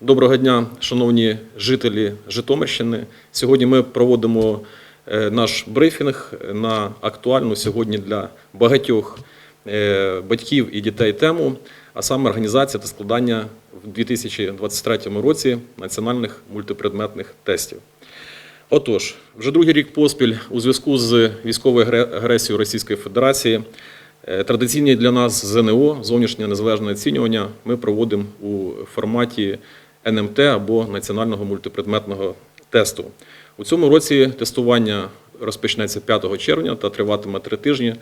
Доброго дня, шановні жителі Житомирщини. Сьогодні ми проводимо е, наш брифінг на актуальну сьогодні для багатьох е, батьків і дітей тему, а саме організація та складання в 2023 році національних мультипредметних тестів. Отож, вже другий рік поспіль у зв'язку з військовою агресією Російської Федерації е, традиційні для нас ЗНО, зовнішнє незалежне оцінювання, ми проводимо у форматі НМТ або національного мультипредметного тесту. У цьому році тестування розпочнеться 5 червня та триватиме три тижні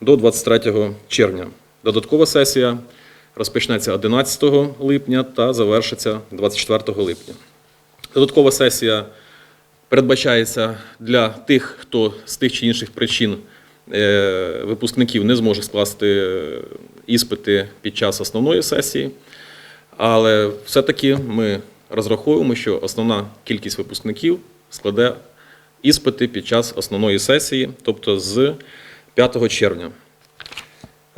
до 23 червня. Додаткова сесія розпочнеться 11 липня та завершиться 24 липня. Додаткова сесія передбачається для тих, хто з тих чи інших причин е, випускників не зможе скласти е, іспити під час основної сесії. Але все-таки ми розраховуємо, що основна кількість випускників складе іспити під час основної сесії, тобто з 5 червня.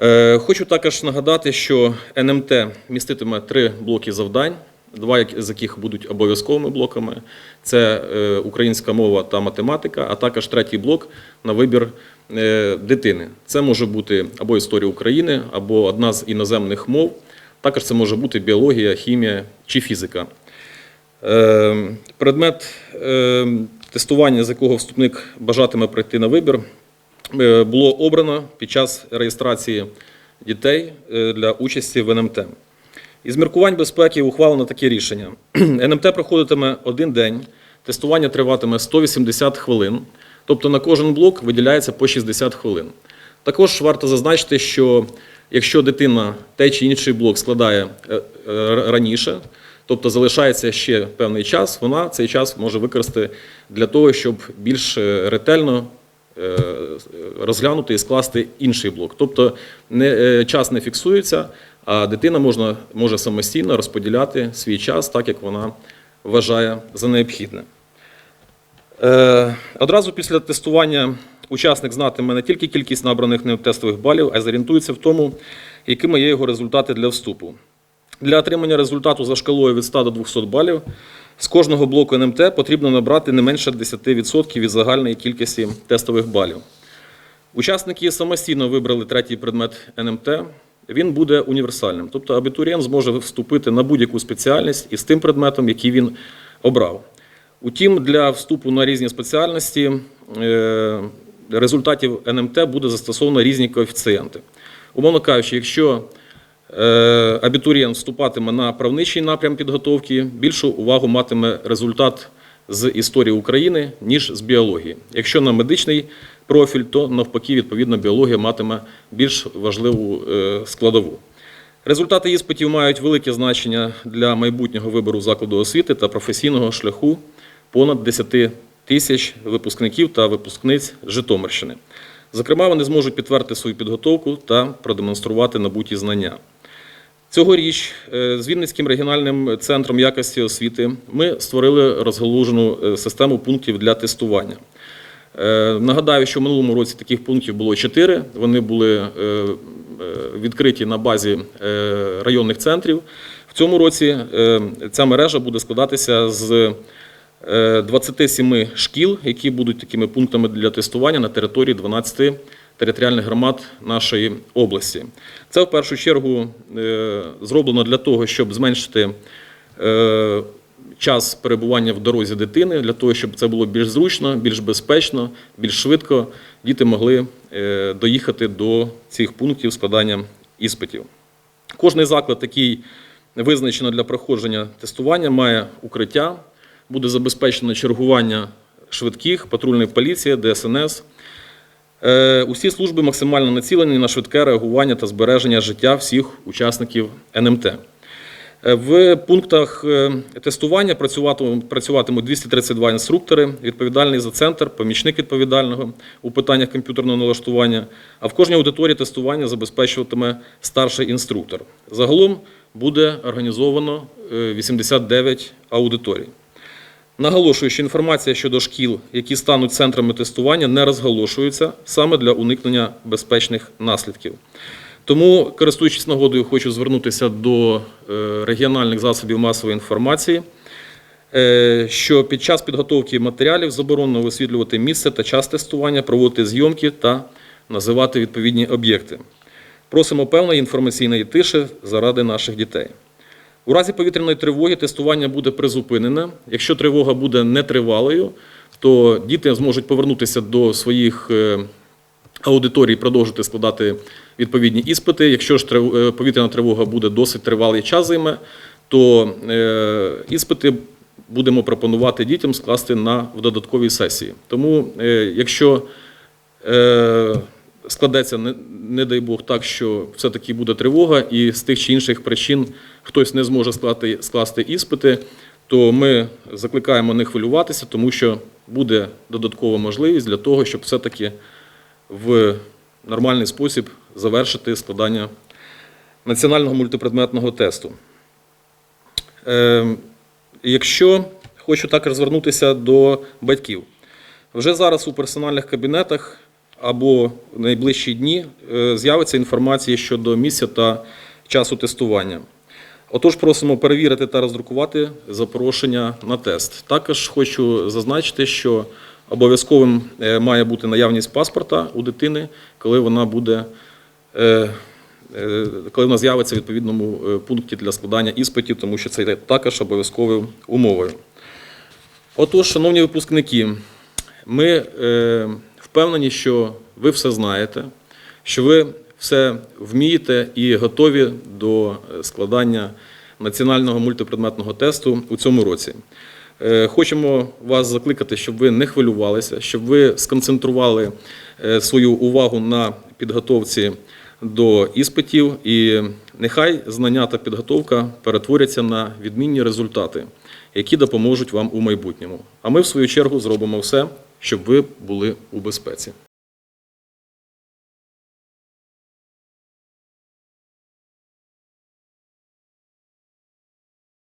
Е, Хочу також нагадати, що НМТ міститиме три блоки завдань, два з яких будуть обов'язковими блоками. Це е, українська мова та математика, а також третій блок на вибір е, дитини. Це може бути або історія України, або одна з іноземних мов. Також це може бути біологія, хімія чи фізика. Е, Предмет е, тестування, з якого вступник бажатиме пройти на вибір, е, було обрано під час реєстрації дітей для участі в НМТ. Із міркувань безпеки ухвалено таке рішення. НМТ проходитиме один день, тестування триватиме 180 хвилин, тобто на кожен блок виділяється по 60 хвилин. Також варто зазначити, що якщо дитина той чи інший блок складає е, е, раніше, тобто залишається ще певний час, вона цей час може використати для того, щоб більш е, ретельно розглянути і скласти інший блок. Тобто не, час не фіксується, а дитина можна, може самостійно розподіляти свій час так, як вона вважає за необхідне. Одразу після тестування учасник знатиме не тільки кількість набраних ним тестових балів, а й зорієнтується в тому, якими є його результати для вступу. Для отримання результату за шкалою від 100 до 200 балів з кожного блоку НМТ потрібно набрати не менше 10% від загальної кількості тестових балів. Учасники самостійно вибрали третій предмет НМТ. Він буде універсальним. Тобто абітурієнт зможе вступити на будь-яку спеціальність із тим предметом, який він обрав. Утім, для вступу на різні спеціальності е, результатів НМТ буде застосовано різні коефіцієнти. Умовно кажучи, якщо е, абітурієнт вступатиме на правничий напрям підготовки, більшу увагу матиме результат з історії України, ніж з біології. Якщо на медичний профіль, то навпаки, відповідно, біологія матиме більш важливу е, складову. Результати іспитів мають велике значення для майбутнього вибору закладу освіти та професійного шляху понад 10 тисяч випускників та випускниць Житомирщини. Зокрема, вони зможуть підтвердити свою підготовку та продемонструвати набуті знання. Цьогоріч е, з Вінницьким регіональним центром якості освіти ми створили розгалужену е, систему пунктів для тестування. Е, Нагадаю, що в минулому році таких пунктів було чотири. Вони були відкриті на базі районних центрів. В цьому році ця мережа буде складатися з 27 шкіл, які будуть такими пунктами для тестування на території 12 територіальних громад нашої області. Це в першу чергу е, зроблено для того, щоб зменшити е, час перебування в дорозі дитини, для того, щоб це було більш зручно, більш безпечно, більш швидко діти могли е, доїхати до цих пунктів складання іспитів. Кожний заклад, який визначено для проходження тестування, має укриття, буде забезпечено чергування швидких, патрульної поліції, ДСНС. Е, Усі служби максимально націлені на швидке реагування та збереження життя всіх учасників НМТ. Е, В пунктах е, тестування працюватимуть працюватимуть 232 інструктори, відповідальний за центр, помічник відповідального у питаннях комп'ютерного налаштування, а в кожній аудиторії тестування забезпечуватиме старший інструктор. Загалом буде організовано е, 89 аудиторій. Наголошую, що інформація щодо шкіл, які стануть центрами тестування, не розголошується саме для уникнення безпечних наслідків. Тому, користуючись нагодою, хочу звернутися до е, регіональних засобів масової інформації, е, що під час підготовки матеріалів заборонено висвітлювати місце та час тестування, проводити зйомки та називати відповідні об'єкти. Просимо певної інформаційної тиші заради наших дітей. У разі повітряної тривоги тестування буде призупинене. Якщо тривога буде нетривалою, то діти зможуть повернутися до своїх е, аудиторій продовжити складати відповідні іспити. Якщо ж е, повітряна тривога буде досить тривалий час займе, то е, іспити будемо пропонувати дітям скласти на в додатковій сесії. Тому, якщо складеться, не, не дай Бог, так, що все-таки буде тривога, і з тих чи інших причин хтось не зможе скласти, скласти іспити, то ми закликаємо не хвилюватися, тому що буде додаткова можливість для того, щоб все-таки в нормальний спосіб завершити складання національного мультипредметного тесту. Е, Якщо хочу також звернутися до батьків. Вже зараз у персональних кабінетах або в найближчі дні е, з'явиться інформація щодо місця та часу тестування. Отож, просимо перевірити та роздрукувати запрошення на тест. Також хочу зазначити, що обов'язковим е, має бути наявність паспорта у дитини, коли вона буде. е, Коли вона з'явиться в відповідному пункті для складання іспитів, тому що це є також обов'язковою умовою. Отож, шановні випускники, ми впевнені, що ви все знаєте, що ви все вмієте і готові до е, складання національного мультипредметного тесту у цьому році. Е, Хочемо вас закликати, щоб ви не хвилювалися, щоб ви сконцентрували е, свою увагу на підготовці до іспитів, і нехай знання та підготовка перетворяться на відмінні результати, які допоможуть вам у майбутньому. А ми, в свою чергу, зробимо все, щоб ви були у безпеці.